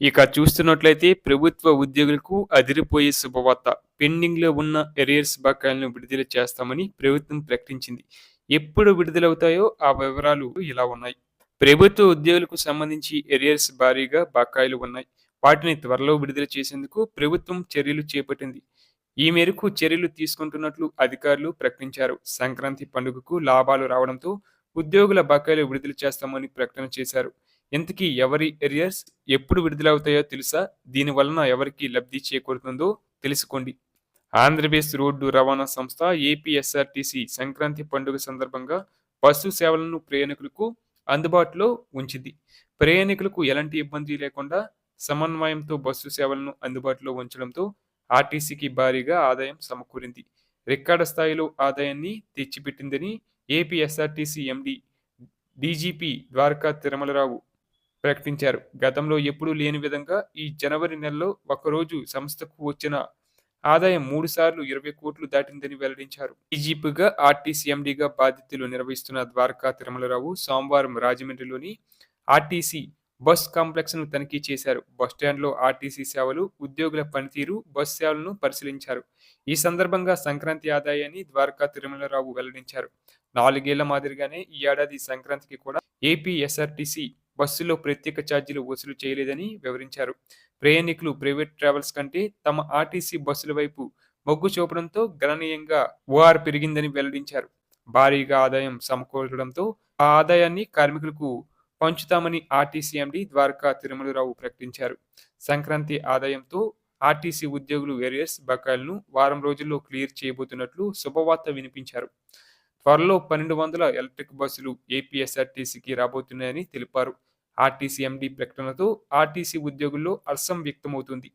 ఇక చూస్తున్నట్లయితే ప్రభుత్వ ఉద్యోగులకు అదిరిపోయే శుభవార్త. పెండింగ్లో ఉన్న ఎరియర్స్ బకాయిలను విడుదల చేస్తామని ప్రభుత్వం ప్రకటించింది. ఎప్పుడు విడుదలవుతాయో ఆ వివరాలు ఇలా ఉన్నాయి. ప్రభుత్వ ఉద్యోగులకు సంబంధించి ఎరియర్స్ భారీగా బకాయిలు ఉన్నాయి. వాటిని త్వరలో విడుదల చేసేందుకు ప్రభుత్వం చర్యలు చేపట్టింది. ఈ మేరకు చర్యలు తీసుకుంటున్నట్లు అధికారులు ప్రకటించారు. సంక్రాంతి పండుగకు లాభాలు రావడంతో ఉద్యోగుల బకాయిలు విడుదల చేస్తామని ప్రకటన చేశారు. ఇంతకీ ఎవరి ఎరియర్స్ ఎప్పుడు విడుదలవుతాయో తెలుసా? దీని వలన ఎవరికి లబ్ధి చేకూరుతుందో తెలుసుకోండి. ఆంధ్రప్రదేశ్ రోడ్డు రవాణా సంస్థ ఏపీఎస్ఆర్టీసీ సంక్రాంతి పండుగ సందర్భంగా బస్సు సేవలను ప్రయాణికులకు అందుబాటులో ఉంచింది. ప్రయాణికులకు ఎలాంటి ఇబ్బంది లేకుండా సమన్వయంతో బస్సు సేవలను అందుబాటులో ఉంచడంతో ఆర్టీసీకి భారీగా ఆదాయం సమకూరింది. రికార్డు స్థాయిలో ఆదాయాన్ని తెచ్చిపెట్టిందని APSRTC MD DGP Dwaraka Tirumala Rao ప్రకటించారు. గతంలో ఎప్పుడూ లేని విధంగా ఈ జనవరి నెలలో ఒకరోజు సంస్థకు వచ్చిన ఆదాయం మూడు సార్లు ఇరవై కోట్లు దాటిందని వెల్లడించారు. డీజీపీగా ఆర్టీసీ ఎండీగా బాధ్యతలు నిర్వహిస్తున్న ద్వారకా తిరుమలరావు సోమవారం రాజమండ్రిలోని ఆర్టీసీ బస్ కాంప్లెక్స్ను తనిఖీ చేశారు. బస్టాండ్లో ఆర్టీసీ సేవలు ఉద్యోగుల పనితీరు బస్ సేవలను పరిశీలించారు. ఈ సందర్భంగా సంక్రాంతి ఆదాయాన్ని ద్వారకా తిరుమలరావు వెల్లడించారు. నాలుగేళ్ళ మాదిరిగానే ఈ ఏడాది సంక్రాంతికి కూడా ఏపీఎస్ఆర్టీసీ బస్సులో ప్రత్యేక ఛార్జీలు వసూలు చేయలేదని వివరించారు. ప్రయాణికులు ప్రైవేట్ ట్రావెల్స్ కంటే తమ ఆర్టీసీ బస్సుల వైపు మొగ్గు చూపడంతో గణనీయంగా ఓఆర్ పెరిగిందని వెల్లడించారు. భారీగా ఆదాయం సమకూరడంతో ఆ ఆదాయాన్ని కార్మికులకు పంచుతామని ఆర్టీసీ ఎండి ద్వారకా తిరుమలరావు ప్రకటించారు. సంక్రాంతి ఆదాయంతో ఆర్టీసీ ఉద్యోగులు వేరియస్ బకాయిలను వారం రోజుల్లో క్లియర్ చేయబోతున్నట్లు శుభవార్త వినిపించారు. త్వరలో పన్నెండు వందల ఎలక్ట్రిక్ బస్సులు ఏపీఎస్ఆర్టీసీకి రాబోతున్నాయని తెలిపారు. ఆర్టీసీ ఎండి ప్రకటనతో ఆర్టీసీ ఉద్యోగుల్లో హర్షం వ్యక్తమవుతుంది.